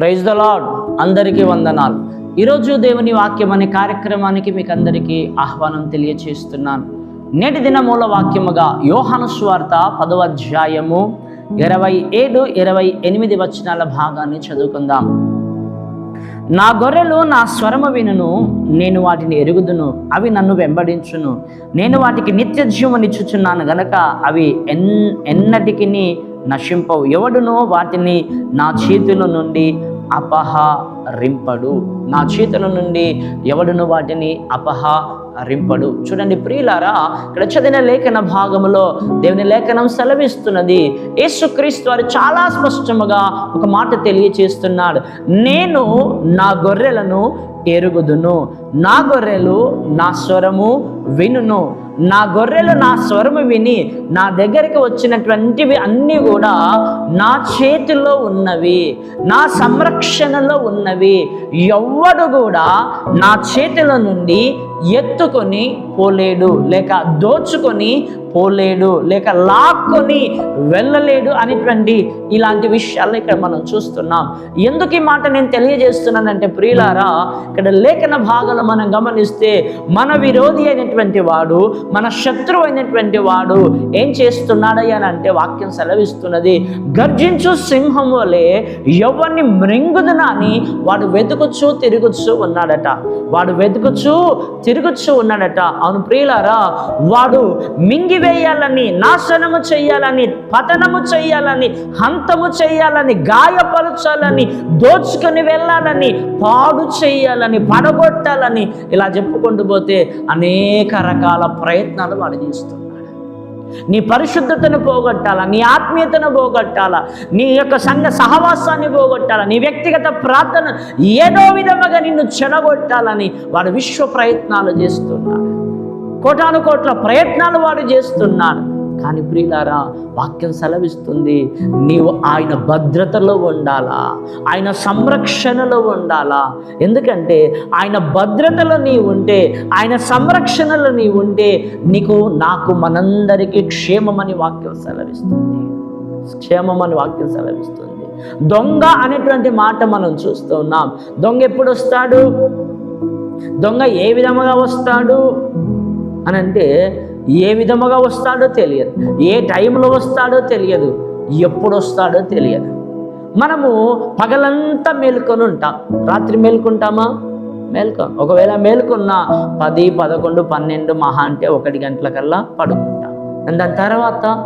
Praise the lord అందరికీ వందనాలు. ఈరోజు దేవుని వాక్యం అనే కార్యక్రమానికి మీకు అందరికీ ఆహ్వానం తెలియచేస్తున్నాను. నేటి దిన మూల వాక్యముగా యోహాను స్వార్త పదవ అధ్యాయము ఇరవై ఏడు ఇరవై ఎనిమిది వచనాల భాగాన్ని చదువుకుందాం. నా గొర్రెలు నా స్వరము వినును నేను వాటిని ఎరుగుదును అవి నన్ను వెంబడించును. నేను వాటికి నిత్య జీవనిచ్చుచున్నాను గనక అవి ఎన్ ఎన్నటికి నశింపవు. ఎవడునో వాటిని నా చేతుల నుండి అపహరింపడు. నా చేతుల నుండి ఎవడును వాటిని అపహ రింపడు చూడండి ప్రియులారా ఇక్కడ చదివిన లేఖన భాగములో దేవుని లేఖనం సెలవిస్తున్నది. యేసుక్రీస్తు వారు చాలా స్పష్టముగా ఒక మాట తెలియచేస్తున్నాడు. నేను నా గొర్రెలను ఎరుగుదును. నా గొర్రెలు నా స్వరము వినును. నా గొర్రెలు నా స్వరము విని నా దగ్గరికి వచ్చినటువంటివి అన్నీ కూడా నా చేతిలో ఉన్నవి నా సంరక్షణలో ఉన్నవి. ఎవ్వడు కూడా నా చేతిలో నుండి ఎత్తుకొని పోలేడు లేక దోచుకొని పోలేడు లేక లాక్కొని వెళ్ళలేడు అనేటువంటి ఇలాంటి విషయాలు ఇక్కడ మనం చూస్తున్నాం. ఎందుకు ఈ మాట నేను తెలియజేస్తున్నానంటే ప్రియులారా ఇక్కడ లేఖన భాగాలు మనం గమనిస్తే మన విరోధి అయినటువంటి వాడు మన శత్రువు అయినటువంటి వాడు ఏం చేస్తున్నాడయ్యా అని అంటే వాక్యం సెలవిస్తున్నది. గర్జించు సింహం వలె ఎవరిని మృంగుదునా అని వాడు వెతుకుచూ తిరుగుచూ ఉన్నాడట. వాడు వెతుకుచూ తిరుగుచూ ఉన్నాడట. అవును ప్రియులారా వాడు మింగి మింగివేయాలని నాశనము చేయాలని పతనము చేయాలని హంతము చేయాలని గాయపరచాలని దోచుకొని వెళ్ళాలని పాడు చేయాలని పడగొట్టాలని ఇలా చెప్పుకుంటూ పోతే అనేక రకాల ప్రయత్నాలు వాడు చేస్తున్నాడు. నీ పరిశుద్ధతను పోగొట్టాలా నీ ఆత్మీయతను పోగొట్టాలా నీ యొక్క సంఘ సహవాసాన్ని పోగొట్టాలా నీ వ్యక్తిగత ప్రార్థన ఏదో విధముగా నిన్ను చెడగొట్టాలని వాడు విశ్వ ప్రయత్నాలు చేస్తున్నాడు. కోటాను కోట్ల ప్రయత్నాలు వాడు చేస్తున్నాడు. కానీ ప్రియులారా వాక్యం సెలవిస్తుంది నీవు ఆయన భద్రతలో ఉండాలా? ఆయన సంరక్షణలో ఉండాలా? ఎందుకంటే ఆయన భద్రతలో నీ ఉంటే ఆయన సంరక్షణలో నీ ఉంటే నీకు నాకు మనందరికీ క్షేమమని వాక్యం సెలవిస్తుంది. క్షేమమని వాక్యం సెలవిస్తుంది. దొంగ అనేటువంటి మాట మనం చూస్తున్నాం. దొంగ ఎప్పుడు వస్తాడు? దొంగ ఏ విధముగా వస్తాడు? అని అంటే ఏ విధముగా వస్తాడో తెలియదు. ఏ టైంలో వస్తాడో తెలియదు. ఎప్పుడు వస్తాడో తెలియదు. మనము పగలంతా మేలుకొని ఉంటాం. రాత్రి మేలుకుంటామా? మేల్కొ. ఒకవేళ మేలుకున్నా పది పదకొండు పన్నెండు మహా అంటే ఒకటి గంటలకల్లా పడుకుంటాం. దాని తర్వాత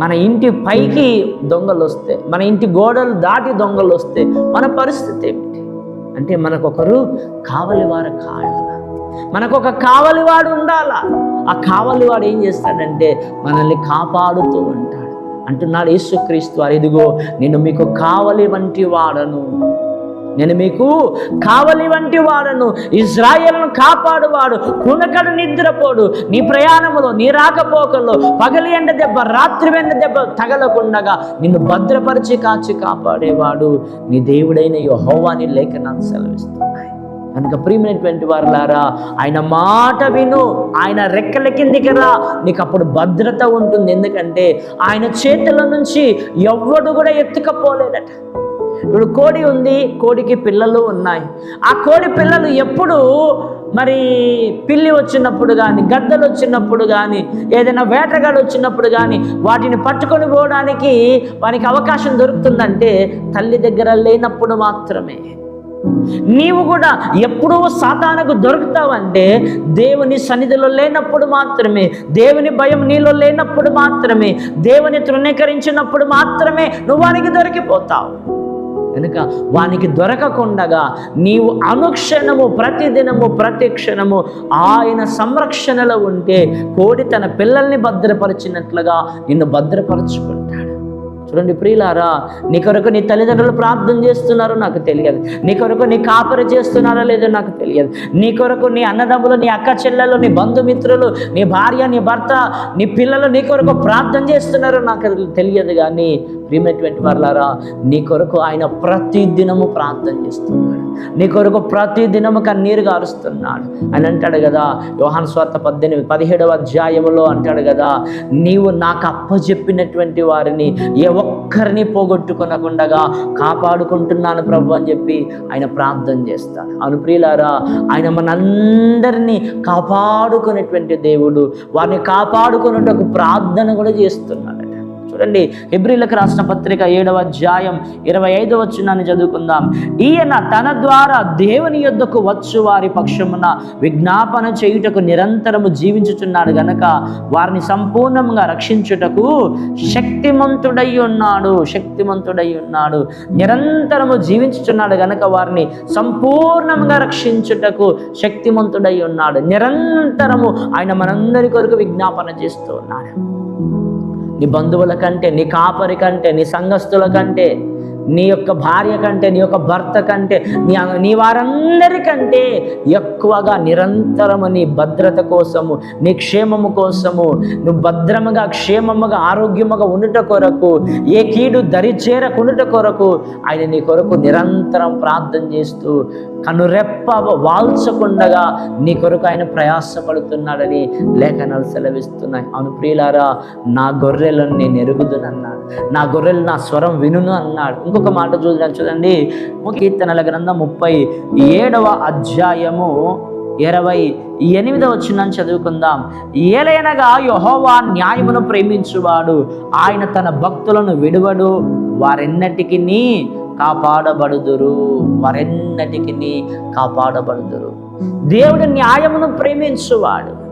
మన ఇంటి పైకి దొంగలు వస్తే మన ఇంటి గోడలు దాటి దొంగలు వస్తే మన పరిస్థితి ఏమిటి? అంటే మనకొకరు కావలి వారు కావాలా. మనకు ఒక కావలివాడు ఉండాలా. ఆ కావలివాడు ఏం చేస్తాడంటే మనల్ని కాపాడుతూ ఉంటాడు. అంటున్నాడు యేసుక్రీస్తు వారు ఇదిగో నేను మీకు కావలి వంటి వాడను. నేను మీకు కావలి వంటి వాడను. ఇజ్రాయెల్ను కాపాడువాడు. కునకడు నిద్రపోడు. నీ ప్రయాణములో నీ రాకపోకల్లో పగలి ఎండ దెబ్బ రాత్రి వెండ దెబ్బ తగలకుండగా నిన్ను భద్రపరిచి కాచి కాపాడేవాడు. నీ దేవుడైన యెహోవాని లేఖనాలు సెలవిస్తున్నాయి. కనుక ప్రియమైనటువంటి వారులారా ఆయన మాట విను ఆయన రెక్కల కిందికి రా. నీకు అప్పుడు భద్రత ఉంటుంది. ఎందుకంటే ఆయన చేతుల నుంచి ఎవ్వడు కూడా ఎత్తుకపోలేడట. ఇప్పుడు కోడి ఉంది కోడికి పిల్లలు ఉన్నాయి. ఆ కోడి పిల్లలు ఎప్పుడు మరి పిల్లి వచ్చినప్పుడు కానీ గద్దలు వచ్చినప్పుడు కానీ ఏదైనా వేటగాడు వచ్చినప్పుడు కానీ వాటిని పట్టుకొని పోవడానికి వానికి అవకాశం దొరుకుతుందంటే తల్లి దగ్గర లేనప్పుడు మాత్రమే. నీవు కూడా ఎప్పుడూ సాతానకు దొరుకుతావంటే దేవుని సన్నిధిలో లేనప్పుడు మాత్రమే దేవుని భయం నీలో లేనప్పుడు మాత్రమే దేవుని తృణీకరించినప్పుడు మాత్రమే నువ్వు వానికి దొరికిపోతావు. కనుక వానికి దొరకకుండగా నీవు అనుక్షణము ప్రతిదినము ప్రతిక్షణము ఆయన సంరక్షణలో ఉంటే కోడి తన పిల్లల్ని భద్రపరిచినట్లుగా నిన్ను భద్రపరచుకుంటాడు. చూడండి ప్రియులారా నీ కొరకు నీ తల్లిదండ్రులు ప్రార్థన చేస్తున్నారో నాకు తెలియదు. నీ కొరకు నీ కాపరి చేస్తున్నారో లేదో నాకు తెలియదు. నీ కొరకు నీ అన్నదమ్ములు నీ అక్క చెల్లెలు నీ బంధుమిత్రులు నీ భార్య నీ భర్త నీ పిల్లలు నీ కొరకు ప్రార్థన చేస్తున్నారో నాకు తెలియదు కానీ ప్రియమైనటువంటి వర్లారా నీ కొరకు ఆయన ప్రతి దినము ప్రార్థన చేస్తున్నాడు. నీ కొరకు ప్రతి దినము కన్నీరు గారుస్తున్నాడు. అని అంటాడు కదా యోహాన్ స్వార్థ పద్దెనిమిది పదిహేడవ అధ్యాయములో అంటాడు కదా నీవు నాకు అప్పచెప్పినటువంటి వారిని ఏ ఒక్కరిని పోగొట్టుకొనకుండగా కాపాడుకుంటున్నాను ప్రభు అని చెప్పి ఆయన ప్రార్థన చేస్తాడు. అవును ప్రియులారా ఆయన మనందరినీ కాపాడుకునేటువంటి దేవుడు వారిని కాపాడుకున్నట్టు ప్రార్థన కూడా చేస్తున్నాడు. చూడండి హెబ్రిలకు రాసిన పత్రిక ఏడవ అధ్యాయం ఇరవై ఐదవ వచ్చినాన్ని చదువుకుందాం. ఈయన తన ద్వారా దేవుని యొద్దకు వచ్చు వారి పక్షమున విజ్ఞాపన చేయుటకు నిరంతరము జీవించుచున్నాడు గనక వారిని సంపూర్ణంగా రక్షించుటకు శక్తిమంతుడై ఉన్నాడు శక్తిమంతుడై ఉన్నాడు. నిరంతరము జీవించుచున్నాడు గనక వారిని సంపూర్ణంగా రక్షించుటకు శక్తిమంతుడై ఉన్నాడు. నిరంతరము ఆయన మనందరి కొరకు విజ్ఞాపన చేస్తూ ఉన్నాడు. నీ బంధువుల కంటే నీ కాపరి కంటే నీ సంఘస్థుల కంటే నీ యొక్క భార్య కంటే నీ యొక్క భర్త కంటే నీ నీ వారందరికంటే ఎక్కువగా నిరంతరము నీ భద్రత కోసము నీ క్షేమము కోసము నువ్వు భద్రముగా క్షేమముగా ఆరోగ్యముగా ఉండుట కొరకు ఏ కీడు దరి చేరకుండుట కొరకు ఆయన నీ కొరకు నిరంతరం ప్రార్థన చేస్తూ కనురెప్ప వాల్చకుండగా నీ కొరకు ఆయన ప్రయాసపడుతున్నాడని లేఖనాలు సెలవిస్తున్నాయి. అవును ప్రియులారా నా గొర్రెలను నేను ఎరుగుదునన్నాడు నా గొర్రెలు నా స్వరం వినును అన్నాడు. ఇంకొక మాట చూద్దాం చూడండి. కీర్తనల గ్రంథం ముప్పై ఏడవ అధ్యాయము ఇరవై ఎనిమిదవ వచ్చిందని చదువుకుందాం. ఏలైనగా యహోవా న్యాయమును ప్రేమించువాడు. ఆయన తన భక్తులను విడువడు. వారెన్నటికి కాపాడబడుదురు. వారెన్నటికి కాపాడబడుదురు. దేవుడు న్యాయమును ప్రేమించువాడు.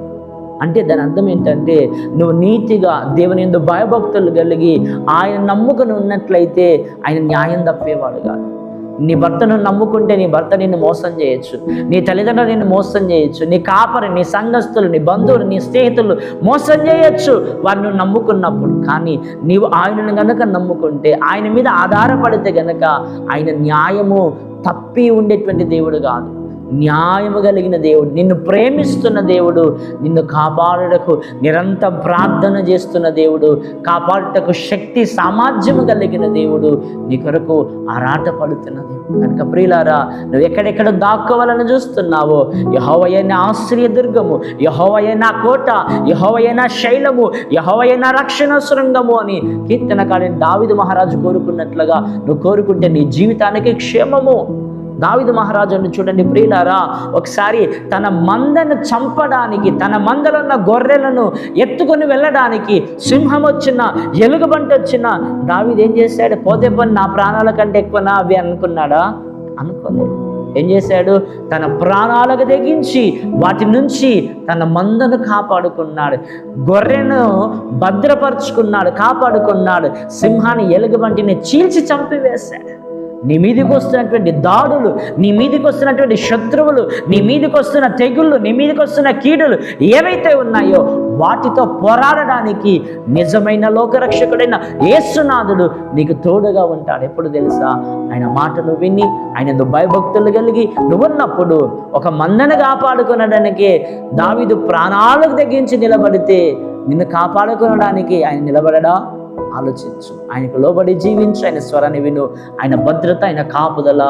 అంటే దాని అర్థం ఏంటంటే నువ్వు నీతిగా దేవుని ఎందు భయభక్తులు కలిగి ఆయన నమ్ముకుని ఉన్నట్లయితే ఆయన న్యాయం తప్పేవాడు కాదు. నీ భర్తను నమ్ముకుంటే నీ భర్త నిన్ను మోసం చేయొచ్చు. నీ తల్లిదండ్రులు నిన్ను మోసం చేయొచ్చు. నీ కాపరి నీ సంఘస్థులు నీ బంధువులు నీ స్నేహితులు మోసం చేయొచ్చు. వారిని నమ్ముకున్నప్పుడు కానీ నీవు ఆయనను గనక నమ్ముకుంటే ఆయన మీద ఆధారపడితే గనక ఆయన న్యాయము తప్పి ఉండేటువంటి దేవుడు కాదు. న్యాయము కలిగిన దేవుడు నిన్ను ప్రేమిస్తున్న దేవుడు నిన్ను కాపాడుటకు నిరంతరం ప్రార్థన చేస్తున్న దేవుడు కాపాడుటకు శక్తి సామర్థ్యము కలిగిన దేవుడు నీ కొరకు ఆరాటపడుతున్న దేవుడు. కనుక ప్రియులారా నువ్వు ఎక్కడెక్కడ దాక్కోవాలని చూస్తున్నావో యహోవయైన ఆశ్రయ దుర్గము యహోవయైన కోట యహోవయైన శైలము యహోవయైన రక్షణ శృంగము అని కీర్తనకాడిని దావిదు మహారాజు కోరుకున్నట్లుగా నువ్వు కోరుకుంటే నీ జీవితానికి క్షేమము. దావిద మహారాజును చూడండి ప్రియులారా ఒకసారి తన మందను చంపడానికి తన మందలున్న గొర్రెలను ఎత్తుకొని వెళ్ళడానికి సింహం వచ్చిన ఎలుగుబంటి వచ్చిన దావిది ఏం చేశాడు? పోతే పని నా ప్రాణాల కంటే ఎక్కువ నా అవి అనుకున్నాడా? అనుకోలేదు. ఏం చేశాడు? తన ప్రాణాలకు తెగించి వాటి నుంచి తన మందను కాపాడుకున్నాడు. గొర్రెను భద్రపరుచుకున్నాడు కాపాడుకున్నాడు. సింహాన్ని ఎలుగుబంటిని చీల్చి చంపివేశాడు. నీ మీదకి వస్తున్నటువంటి దాడులు నీ మీదకి వస్తున్నటువంటి శత్రువులు నీ మీదకి వస్తున్న తెగుళ్ళు నీ మీదకి వస్తున్న కీడులు ఏవైతే ఉన్నాయో వాటితో పోరాడడానికి నిజమైన లోకరక్షకుడైన యేసునాథుడు నీకు తోడుగా ఉంటాడు. ఎప్పుడు తెలుసా? ఆయన మాటలు విని ఆయన భయభక్తులు కలిగి నువ్వున్నప్పుడు ఒక మందను కాపాడుకునడానికి దావిదు ప్రాణాలకు తగ్గించి నిలబడితే నిన్ను కాపాడుకునడానికి ఆయన నిలబడడా? ఆలోచించు. ఆయనకు లోబడి జీవించు ఆయన స్వరాన్ని విను. ఆయన భద్రత ఆయన కాపుదల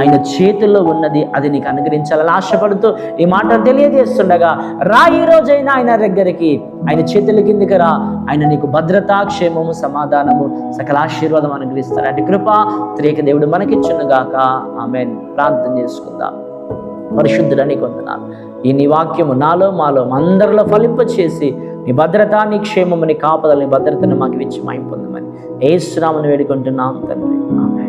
ఆయన చేతుల్లో ఉన్నది అది నీకు అనుగ్రహించాలని ఆశపడుతూ ఈ మాట తెలియజేస్తుండగా రా ఈ రోజైనా ఆయన దగ్గరికి. ఆయన చేతుల కిందికి రా. ఆయన నీకు భద్రత క్షేమము సమాధానము సకల ఆశీర్వాదం అనుగ్రహిస్తారు అటు కృప త్రేక దేవుడు మనకిచ్చునుగాక. ఆమె ప్రార్థన చేసుకుందాం. పరిశుద్ధుడని కొందనాలు ఈ నీ వాక్యము నాలో మాలో అందరిలో ఫలింపచేసి నీ భద్రత నీ క్షేమము నీ కాపదల నీ భద్రతను మాకు ఇచ్చి మాయం పొందమని. ఏ శ్రామను వేడుకుంటున్నాం తండ్రి. ఆమె